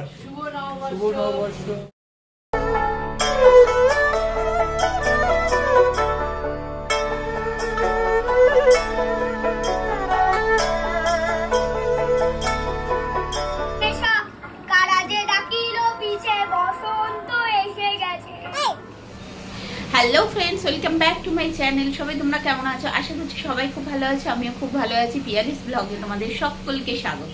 নববর্ষ। শুভ নববর্ষ শুভ নববর্ষ এসা কারাজে ডাকিল পিছে বসন্ত এসে গেছে। Hello friends welcome back to my channel সবাই তোমরা কেমন আছো? আশা করছি সবাই খুব ভালো আছো আমিও খুব ভালো আছি। পিয়ালিস ব্লগে তোমাদের সকলকে স্বাগত।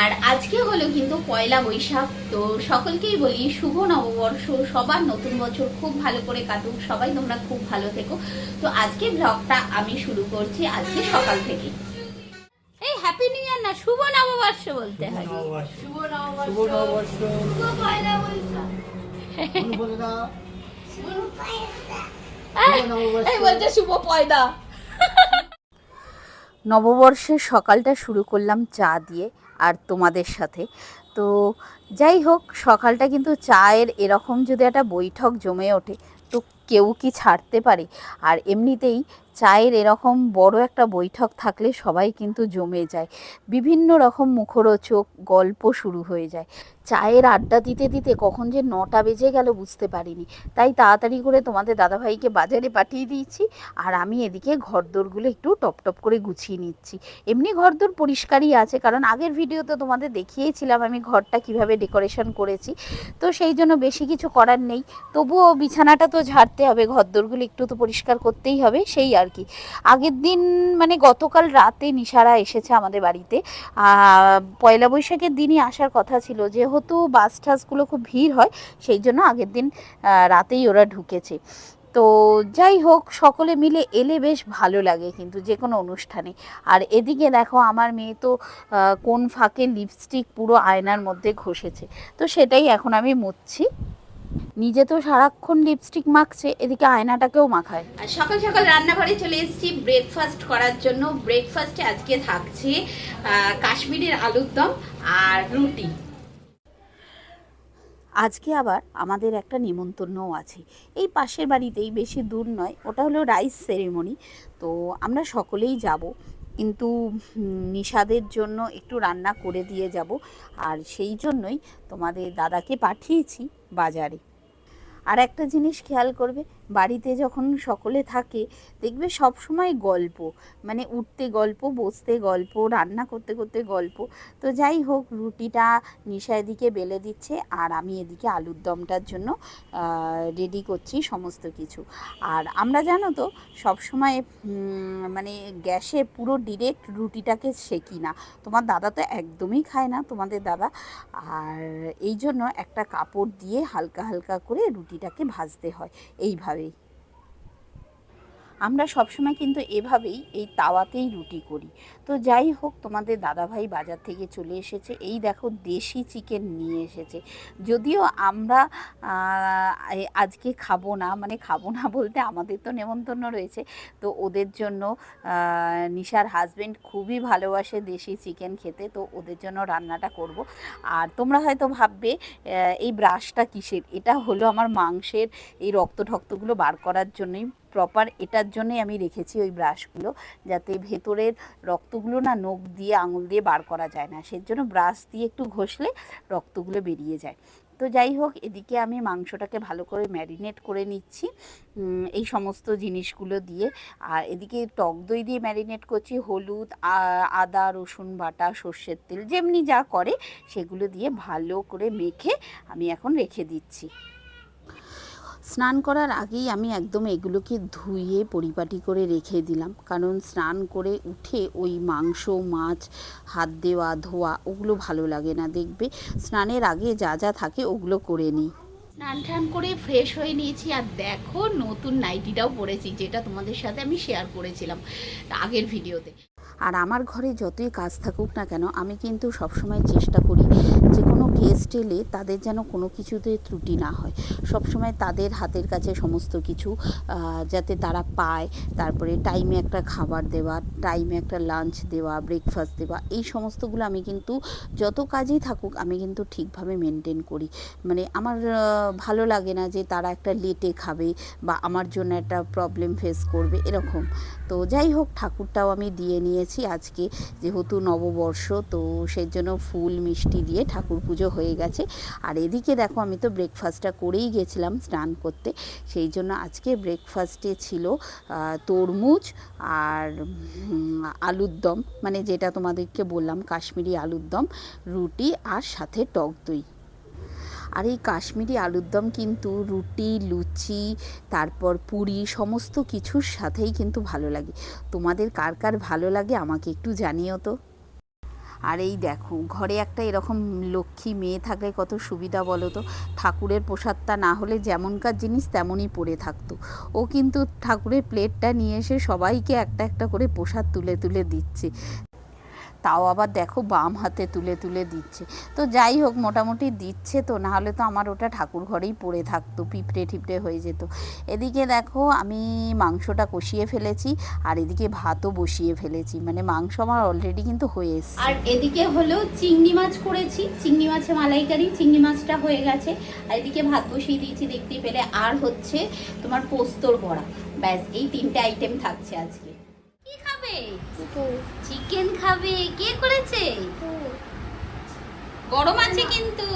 আর আজকে হলো কিন্তু পয়লা বৈশাখ তো সকলকেই বলি শুভ নববর্ষ সবার নতুন বছর খুব ভালো করে কাটুক সবাই তোমরা খুব ভালো থেকো। তো আজকে ব্লগটা আমি শুরু করছি আজকে সকাল থেকে এই হ্যাপি নিউ ইয়ার না শুভ নববর্ষ বলতে হয়। শুভ নববর্ষ। শুভ নববর্ষ। শুভ পয়লা বৈশাখ। শুভ পয়লা। এই, বলছে শুভ পয়দা নববর্ষের সকালটা শুরু করলাম চা দিয়ে আর তোমাদের সাথে। তো যাই হোক, সকালটা কিন্তু চায়ের এরকম যদি একটা বৈঠক জমে ওঠে, তো কেউ কি ছাড়তে পারে? আর এমনিতেই চায়ের এরকম বড় একটা বৈঠক থাকলে সবাই কিন্তু জমে যায়। বিভিন্ন রকম মুখরোচক গল্প শুরু হয়ে যায়। চায়ের আড্ডা দিতে দিতে কখন যে নটা বেজে গেল বুঝতে পারিনি। তাই তাড়াতাড়ি করে তোমাদের দাদাভাইকে বাজারে পাঠিয়ে দিয়েছি আর আমি এদিকে ঘরদোরগুলো একটু টপ টপ করে গুছিয়ে নিচ্ছি। এমনি ঘরদোর পরিষ্কারই আছে কারণ আগের ভিডিওতে তোমাদের দেখিয়েছিলাম আমি ঘরটা কীভাবে ডেকোরেশন করেছি। তো সেই জন্য বেশি কিছু করার নেই। তবুও বিছানাটা তো ঝাড়তে হবে, ঘরদোরগুলো একটু তো পরিষ্কার করতেই হবে, সেই আর কি আগের দিন মানে গতকাল রাতে নিশারা এসেছে আমাদের বাড়িতে। পয়লা বৈশাখের দিনই আসার কথা ছিল। যেহেতু বাস টাসগুলো খুব ভিড় হয়, সেই জন্য আগের দিন রাতেই ওরা ঢুকেছে। তো যাই হোক, সকলে মিলে এলে বেশ ভালো লাগে কিন্তু যে কোনো অনুষ্ঠানে। আর এদিকে দেখো, আমার মেয়ে তো কোন ফাঁকে লিপস্টিক পুরো আয়নার মধ্যে ঘষেছে। তো সেটাই এখন আমি মুছছি। নিজে তো সারাক্ষণ লিপস্টিক মাখছে এদিকে আয়নাটাকেও মাখায়। আর সকাল সকাল রান্নাঘরে চলে এসেছি ব্রেকফাস্ট করার জন্য। ব্রেকফাস্টে আজকে থাকছে কাশ্মীরের আলুর দম আর রুটি। আজকে আবার আমাদের একটা নিমন্ত্রণও আছে। এই পাশের বাড়িতেই বেশি দূর নয় ওটা হলো রাইস সেরেমনি তো আমরা সকলেই যাব। কিন্তু নিষাদের জন্য একটু রান্না করে দিয়ে যাব। আর সেই জন্যই তোমাদের দাদাকে পাঠিয়েছি বাজারে। আর একটা জিনিস খেয়াল করবে বাড়িতে যখন সকলে থাকে দেখবে সব সময় গল্প। মানে উঠতে গল্প বসতে গল্প রান্না করতে করতে গল্প। তো যাই হোক রুটিটা নিশা এদিকে বেলে দিচ্ছে আর আমি এদিকে আলুর দমটার জন্য রেডি করছি সমস্ত কিছু। আর আমরা জানো তো সবসময় উম, মানে গ্যাসে পুরো ডিরেক্ট রুটিটাকে সেকি না। তোমার দাদা তো একদমই খায় না তোমাদের দাদা। আর এই জন্য একটা কাপড় দিয়ে হালকা হালকা করে রুটিটাকে ভাজতে হয়। পারি আমরা সবসময় কিন্তু এভাবেই এই তাওয়াতেই রুটি করি। তো যাই হোক, তোমাদের দাদাভাই বাজার থেকে চলে এসেছে। এই দেখো, দেশি চিকেন নিয়ে এসেছে। যদিও আমরা আজকে খাব না মানে খাব না বলতে আমাদের তো নেমন্তন্ন রয়েছে। তো ওদের জন্য নিশার হাজবেন্ড খুবই ভালোবাসে দেশি চিকেন খেতে, তো ওদের জন্য রান্নাটা করব। আর তোমরা হয়তো ভাববে এই ব্রাশটা কিসের? এটা হলো আমার মাংসের এই রক্ত ঠক্তগুলো বার করার জন্যই প্রপার এটার জন্যই আমি রেখেছি ওই ব্রাশগুলো যাতে ভেতরের রক্তগুলো না নখ দিয়ে, আঙুল দিয়ে বার করা যায় না। সেই জন্য ব্রাশ দিয়ে একটু ঘষলে রক্তগুলো বেরিয়ে যায়। তো যাই হোক, এদিকে আমি মাংসটাকে ভালো করে ম্যারিনেট করে নিচ্ছি এই সমস্ত জিনিসগুলো দিয়ে। আর এদিকে টক দই দিয়ে ম্যারিনেট করছি, হলুদ আদা, রসুন বাটা, সর্ষের তেল, যেমনি যা করে, সেগুলো দিয়ে ভালো করে মেখে আমি এখন রেখে দিচ্ছি। স্নান করার আগেই আমি একদম এগুলোকে ধুয়ে পরিপাটি করে রেখে দিলাম। কারণ স্নান করে উঠে ওই মাংস, মাছ, হাত দেওয়া, ধোয়া ওগুলো ভালো লাগে না, দেখবে? স্নানের আগে যা যা থাকে ওগুলো করে নিই। স্নান টান করে ফ্রেশ হয়ে নিয়েছি আর দেখো নতুন নাইটিটাও পরেছি, যেটা তোমাদের সাথে আমি শেয়ার করেছিলাম আগের ভিডিওতে আর আমার ঘরে যতই কাজ থাকুক না কেন, আমি কিন্তু সবসময় চেষ্টা করি যে কোনো গেস্ট এলে তাদের যেন কোনো কিছুতে ত্রুটি না হয়। সবসময় তাদের হাতের কাছে সমস্ত কিছু যাতে তারা পায়। তারপরে টাইমে একটা খাবার দেওয়া টাইমে একটা লাঞ্চ দেওয়া ব্রেকফাস্ট দেওয়া, এই সমস্তগুলো আমি কিন্তু যত কাজেই থাকুক, আমি কিন্তু ঠিকভাবে মেনটেন করি। মানে আমার ভালো লাগে না যে তারা একটা লেটে খাবে বা আমার জন্য একটা প্রবলেম ফেস করবে, এরকম। তো যাই হোক, ঠাকুরটাও আমি দিয়ে নিয়েছি। করেছি আজকে, যেহেতু নববর্ষ, তো সেই জন্য ফুল, মিষ্টি দিয়ে ঠাকুর পুজো হয়ে গেছে। আর এদিকে দেখো, আমি তো ব্রেকফাস্টটা করেই গেছিলাম স্নান করতে। সেই জন্য আজকে ব্রেকফাস্টে ছিল তরমুজ আর আলুর দম। মানে যেটা তোমাদেরকে বললাম, কাশ্মীরি আলুর দম, রুটি আর সাথে টক দই। আর এই কাশ্মীরি আলুর দম কিন্তু রুটি, লুচি, তারপর পুরি সমস্ত কিছুর সাথেই কিন্তু ভালো লাগে। তোমাদের কার কার ভালো লাগে আমাকে একটু জানিও তো। আর এই দেখো, ঘরে একটা এরকম লক্ষ্মী মেয়ে থাকলে কত সুবিধা বলো তো? ঠাকুরের প্রসাদটা না হলে যেমনকার জিনিস তেমনই পড়ে থাকতো। ও কিন্তু ঠাকুরের প্লেটটা নিয়ে এসে সবাইকে একটা একটা করে প্রসাদ তুলে তুলে দিচ্ছে। তাও আবার দেখো বাম হাতে তুলে তুলে দিচ্ছে। তো যাই হোক, মোটামুটি দিচ্ছে তো না হলে তো আমার ওটা ঠাকুর ঘরেই পড়ে থাকতো পিঁপড়ে ঠিপড়ে হয়ে যেত। এদিকে দেখো, আমি মাংসটা কষিয়ে ফেলেছি, আর এদিকে ভাতও বসিয়ে ফেলেছি। মানে মাংস আমার অলরেডি কিন্তু হয়ে এসছে। আর এদিকে হলো চিংড়ি মাছ করেছি, চিংড়ি মাছে মালাইকারি, চিংড়ি মাছটা হয়ে গেছে। আর এদিকে ভাত বসিয়ে দিয়েছি, দেখতে পেলে আর হচ্ছে তোমার পোস্তর বড়া। ব্যাস, এই তিনটে আইটেম থাকছে আজকে। চিকেন খাবে? কে করেছে? গরম আছে কিন্তু।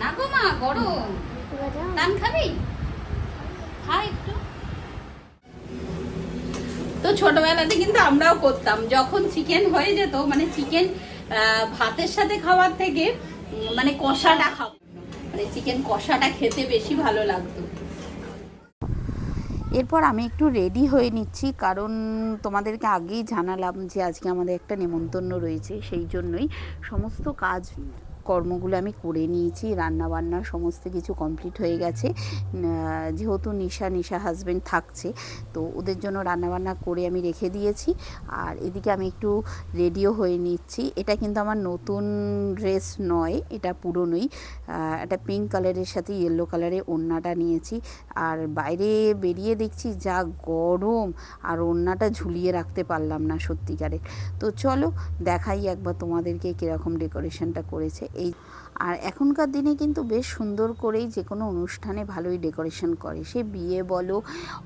না গো মা গরম। নান খাবি? খা একটু। তো ছোটবেলাতে কিন্তু আমরাও করতাম। যখন চিকেন হয়ে যেত মানে চিকেন ভাতের সাথে খাওয়ার থেকে মানে কষাটা খাওয়া। মানে চিকেন কষাটা খেতে বেশি ভালো লাগতো। এরপর আমি একটু রেডি হয়ে নিচ্ছি, কারণ তোমাদেরকে আগেই জানালাম যে আজকে আমাদের একটা নেমন্তন্ন রয়েছে, সেই জন্যই সমস্ত কাজ কর্মগুলো আমি করে নিয়েছি রান্না বান্না সমস্ত কিছু কমপ্লিট হয়ে গেছে। যেহেতু নিশা নিশা হাজবেন্ড থাকছে, তো ওদের জন্য রান্নাবান্না করে আমি রেখে দিয়েছি। আর এদিকে আমি একটু রেডিও হয়ে নিচ্ছি। এটা কিন্তু আমার নতুন ড্রেস নয়, এটা পুরনোই। একটা পিঙ্ক কালারের সাথে ইয়েলো কালারের ওড়নাটা নিয়েছি। আর বাইরে বেরিয়ে দেখছি, যা গরম! আর ওড়নাটা ঝুলিয়ে রাখতে পারলাম না সত্যিকারের। তো চলো দেখাই একবার তোমাদেরকে কীরকম ডেকোরেশনটা করেছে। এই আর এখনকার দিনে কিন্তু বেশ সুন্দর করেই যে কোনো অনুষ্ঠানে ভালোই ডেকোরেশন করে। সে বিয়ে বলো,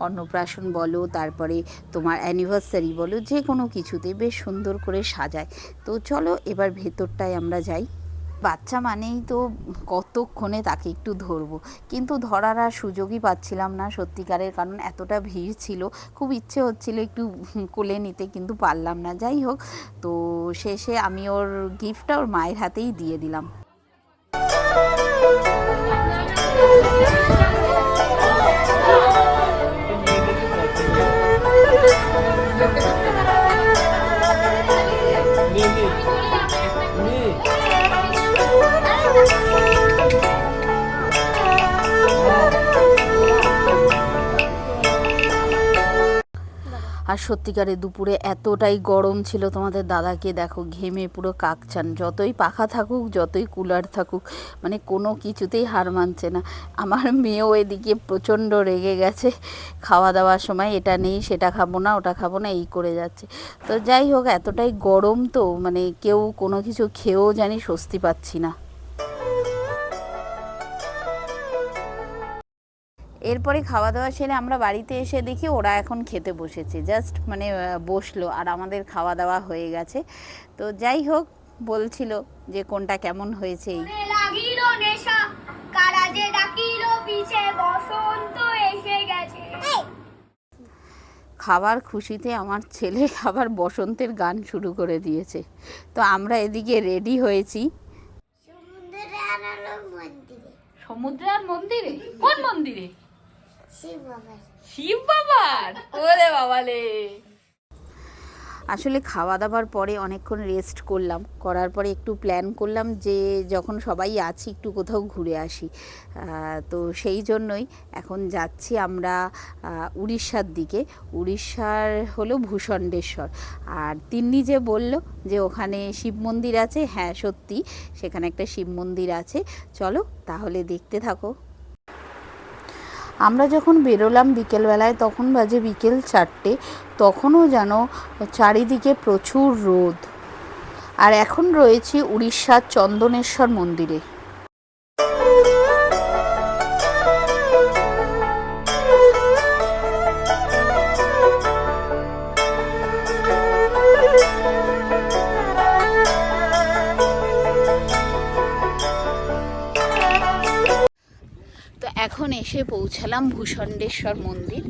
অন্নপ্রাশন বলো, তারপরে তোমার অ্যানিভার্সারি বলো, যে কোনো কিছুতে বেশ সুন্দর করে সাজায়। তো চলো এবার ভেতরটায় আমরা যাই। বাচ্চা মানেই তো কতক্ষণে তাকে একটু ধরবো। কিন্তু ধরার আর সুযোগই পাচ্ছিলাম না সত্যিকারের, কারণ এতটা ভিড় ছিল, খুব ইচ্ছে হচ্ছিল একটু কোলে নিতে, কিন্তু পারলাম না। যাই হোক, তো শেষে আমি ওর গিফটটা ওর মায়ের হাতেই দিয়ে দিলাম। আর সত্যিকারে দুপুরে এতটাই গরম ছিল তোমাদের দাদাকে, দেখো, ঘেমে পুরো কাকচান যতই পাখা থাকুক, যতই কুলার থাকুক মানে কোনো কিছুতেই হার মানছে না। আমার মেয়েও এদিকে প্রচণ্ড রেগে গেছে। খাওয়া দাওয়ার সময় এটা নেই, সেটা খাব না, ওটা খাব না, এই করে যাচ্ছে। তো যাই হোক, এতটাই গরম তো মানে কেউ কোনো কিছু খেয়েও জানি স্বস্তি পাচ্ছি না। এরপরে খাওয়া দাওয়া সেরে আমরা বাড়িতে এসে দেখি ওরা এখন খেতে বসেছে। জাস্ট মানে বসল আর আমাদের খাওয়া দাওয়া হয়ে গেছে। তো যাই হোক বলছিল যে কোনটা কেমন হয়েছে এই। লাগিল নেশা কারা যে ডাকিল পিছে বসন্ত এসে গেছে। খাবার খুশিতে আমার ছেলে খাবার বসন্তের গান শুরু করে দিয়েছে। তো আমরা এদিকে রেডি হয়েছি। সমুদ্রে আনালো মন্দিরে। সমুদ্রে আর মন্দিরে? কোন মন্দিরে? শিব বাবার ওরে বাবালে। আসলে খাওয়া দাওয়ার পরে অনেকক্ষণ রেস্ট করলাম। করার পরে একটু প্ল্যান করলাম যে যখন সবাই আছি একটু কোথাও ঘুরে আসি। তো সেই জন্যই এখন যাচ্ছি আমরা উড়িষ্যার দিকে। উড়িষ্যার হলো ভূষণ্ডেশ্বর। আর তিন্নি যে বলল যে ওখানে শিব মন্দির আছে। হ্যাঁ সত্যি সেখানে একটা শিব মন্দির আছে। চলো তাহলে দেখতে থাকো। আমরা যখন বেরোলাম বিকেলবেলায়, তখন বাজে বিকেল চারটে, তখনও যেন চারিদিকে প্রচুর রোদ। আর এখন রয়েছি উড়িষ্যার চন্দনেশ্বর মন্দিরে। এসে পৌঁছালাম ভূষণ্ডেশ্বর মন্দির।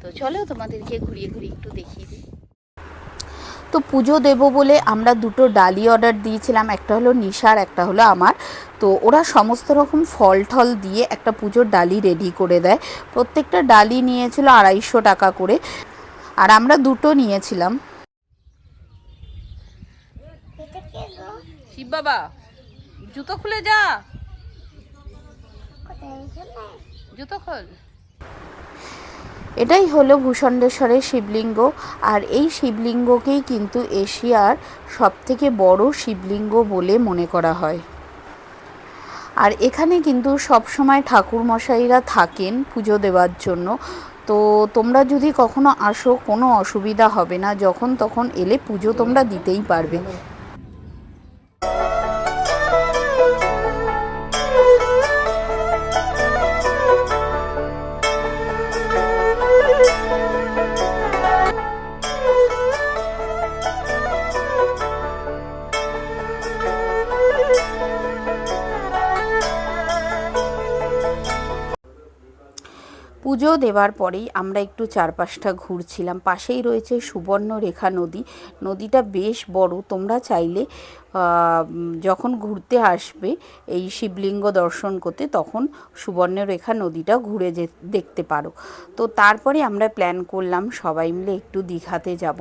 তো চলো তোমাদেরকে ঘুরিয়ে ঘুরিয়ে একটু দেখিয়ে দিই। তো পুজো দেব বলে আমরা দুটো ডালি অর্ডার দিয়েছিলাম একটা হলো নিশার একটা হলো আমার। তো ওরা সমস্ত রকম ফল টল দিয়ে একটা পুজোর ডালি রেডি করে দেয়। প্রত্যেকটা ডালি নিয়েছিল আড়াইশো টাকা করে। আর আমরা দুটো নিয়েছিলাম। শিব বাবা জুতো খুলে যা। এটাই হলো ভূষণ্ডেশ্বরের শিবলিঙ্গ, আর এই শিবলিঙ্গকেই কিন্তু এশিয়ার সবথেকে বড় শিবলিঙ্গ বলে মনে করা হয়। আর এখানে কিন্তু সবসময় ঠাকুর মশাইরা থাকেন পুজো দেওয়ার জন্য। তো তোমরা যদি কখনো আসো, কোনো অসুবিধা হবে না, যখন তখন এলে পুজো তোমরা দিতেই পারবে। পুজো দেওয়ার পরেই আমরা একটু চারপাশটা ঘুরছিলাম। পাশেই রয়েছে সুবর্ণরেখা নদী। নদীটা বেশ বড়। তোমরা চাইলে যখন ঘুরতে আসবে এই শিবলিঙ্গ দর্শন করতে, তখন সুবর্ণরেখা নদীটা ঘুরে যে, দেখতে পারো। তো তারপরে আমরা প্ল্যান করলাম সবাই মিলে একটু দীঘাতে যাব।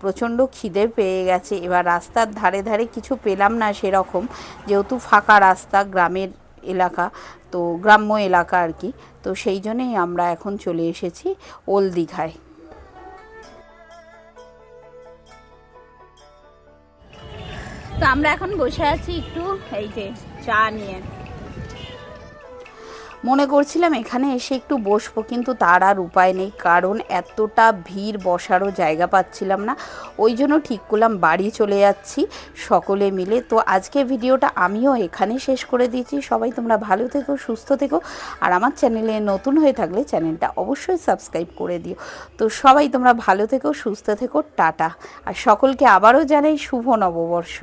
প্রচণ্ড খিদে পেয়ে গেছে। এবার রাস্তার ধারে ধারে কিছু পেলাম না সেরকম। যেহেতু ফাঁকা রাস্তা, গ্রামের এলাকা, তো গ্রাম্য এলাকা আর কি। তো সেই জন্যেই আমরা এখন চলে এসেছি ওল দীঘায়। তো আমরা এখন বসে আছি একটু, এই যে চা নিয়ে। মনে করছিলাম এখানে এসে একটু বসবো, কিন্তু তার আর উপায় নেই, কারণ এতটা ভিড় বসারও জায়গা পাচ্ছিলাম না। ওই জন্য ঠিক করলাম বাড়ি চলে যাচ্ছি সকলে মিলে। তো আজকে ভিডিওটা আমিও এখানে শেষ করে দিয়েছি। সবাই তোমরা ভালো থেকো, সুস্থ থেকো। আর আমার চ্যানেলে নতুন হয়ে থাকলে চ্যানেলটা অবশ্যই সাবস্ক্রাইব করে দিও। তো সবাই তোমরা ভালো থেকো, সুস্থ থেকো, টাটা। আর সকলকে আবারও জানাই শুভ নববর্ষ।